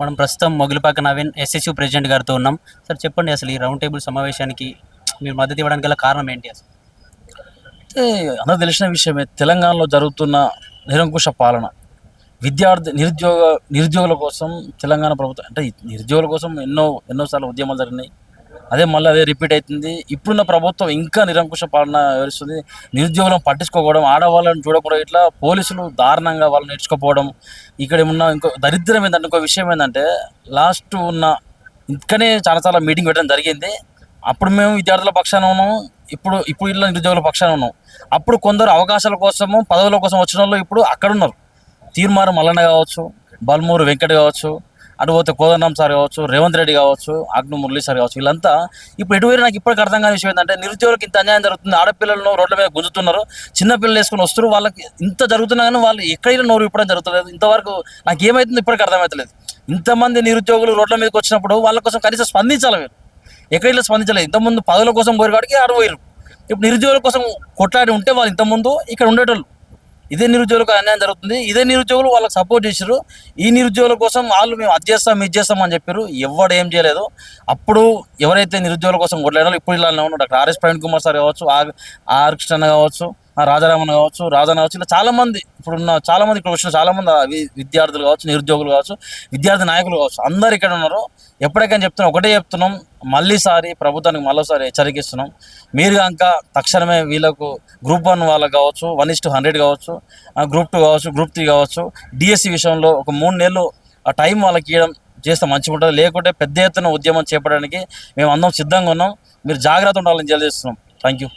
మనం ప్రస్తుతం Mogilipaka Naveen SSU president గారితో ఉన్నాం. సార్ చెప్పండి అసలు ఈ రౌండ్ టేబుల్ సమావేశానికి మీరు మద్దతు ఇవ్వడానికి గల కారణం ఏంటి అసలు? అయితే అందరూ తెలిసిన విషయమే తెలంగాణలో జరుగుతున్న నిరంకుశ పాలన. విద్యార్థి నిరుద్యోగ నిరుద్యోగుల కోసం తెలంగాణ ప్రభుత్వం అంటే నిరుద్యోగుల కోసం ఎన్నో ఎన్నోసార్లు ఉద్యమాలు జరిగినాయి. అదే మళ్ళీ అదే రిపీట్ అవుతుంది. ఇప్పుడున్న ప్రభుత్వం ఇంకా నిరంకుశ పాలన వివరిస్తుంది నిరుద్యోగులను పట్టించుకోకపోవడం ఆడవాళ్ళని చూడకుండా ఇట్లా పోలీసులు దారుణంగా వాళ్ళని నేర్చుకోపోవడం ఇక్కడ ఉన్న ఇంకో దరిద్రం ఏంటంటే ఇంకో విషయం ఏంటంటే లాస్ట్ ఉన్న ఇంకనే చాలా చాలా మీటింగ్ పెట్టడం జరిగింది. అప్పుడు మేము విద్యార్థుల పక్షాన ఉన్నాం. ఇప్పుడు ఇప్పుడు ఇట్లా నిరుద్యోగుల పక్షాన ఉన్నాం. అప్పుడు కొందరు అవకాశాల కోసము పదవుల కోసం వచ్చిన వాళ్ళు ఇప్పుడు అక్కడ ఉన్నారు తీర్మారు మల్లన్న కావచ్చు బల్మూరు వెంకట కావచ్చు అటు పోతే కోదండం సార్ కావచ్చు రేవంత్ రెడ్డి కావచ్చు అగ్ను మురళీ సార్ కావచ్చు వీళ్ళంతా ఇప్పుడు ఎటువైనా నాకు ఇప్పటికి అర్థం కాని విషయం ఏంటంటే నిరుద్యోగులకు ఇంత అన్యాయం జరుగుతుంది ఆడపిల్లలను రోడ్ల మీద గుంజుతున్నారు చిన్నపిల్లలు వేసుకుని వేసుకొని వస్తారు వాళ్ళకి ఇంత జరుగుతున్నా కానీ వాళ్ళు ఎక్కడైనా నోరు ఇప్పడం జరుగుతలేదు. ఇంతవరకు నాకు ఏమవుతుంది ఇప్పటికి అర్థమవుతలేదు ఇంతమంది నిరుద్యోగులు రోడ్ల మీదకి వచ్చినప్పుడు వాళ్ళ కోసం కనీసం స్పందించాలి మీరు ఎక్కడైనా స్పందించలేదు. ఇంతకుముందు పదవుల కోసం పోయి కాడికి ఆడ పోయారు ఇప్పుడు నిరుద్యోగుల కోసం కొట్లాడి ఉంటే వాళ్ళు ఇంతకుముందు ఇక్కడ ఉండేటోళ్ళు. ఇదే నిరుద్యోగులకు అన్యాయం జరుగుతుంది. ఇదే నిరుద్యోగులు వాళ్ళకి సపోర్ట్ చేశారు ఈ నిరుద్యోగుల కోసం వాళ్ళు మేము అది చేస్తాం ఇది చేస్తాం అని చెప్పారు ఎవడు ఏం చేయలేదు. అప్పుడు ఎవరైతే నిరుద్యోగుల కోసం కొట్లాడారో ఇప్పుడు ఇలా ఉన్నాడు doctor R S Praveen Kumar sir కావచ్చు ఆర్ ఆర్ కృష్ణ కావచ్చు రాజారామన్ కావచ్చు రాజా కావచ్చు ఇలా చాలా మంది ఇప్పుడున్న చాలా మంది ఇక్కడ వచ్చిన చాలా మంది విద్యార్థులు కావచ్చు నిరుద్యోగులు కావచ్చు విద్యార్థి నాయకులు కావచ్చు అందరు ఇక్కడ ఉన్నారు. ఎప్పటికైనా చెప్తున్నాం ఒకటే చెప్తున్నాం మళ్ళీసారి ప్రభుత్వానికి మళ్ళీసారి హెచ్చరికిస్తున్నాం. మీరు కనుక తక్షణమే వీళ్ళకు గ్రూప్ వన్ వాళ్ళకి కావచ్చు వన్ ఇస్ టు హండ్రెడ్ కావచ్చు గ్రూప్ టూ కావచ్చు గ్రూప్ త్రీ కావచ్చు డిఎస్సి విషయంలో ఒక మూడు నెలలు ఆ టైం వాళ్ళకి ఇవ్వడం చేస్తే మంచిగా ఉంటుంది. లేకుంటే పెద్ద ఎత్తున ఉద్యమం చేపట్టడానికి మేము అందరం సిద్ధంగా ఉన్నాం. మీరు జాగ్రత్త ఉండాలని తెలియజేస్తున్నాం. Thank you.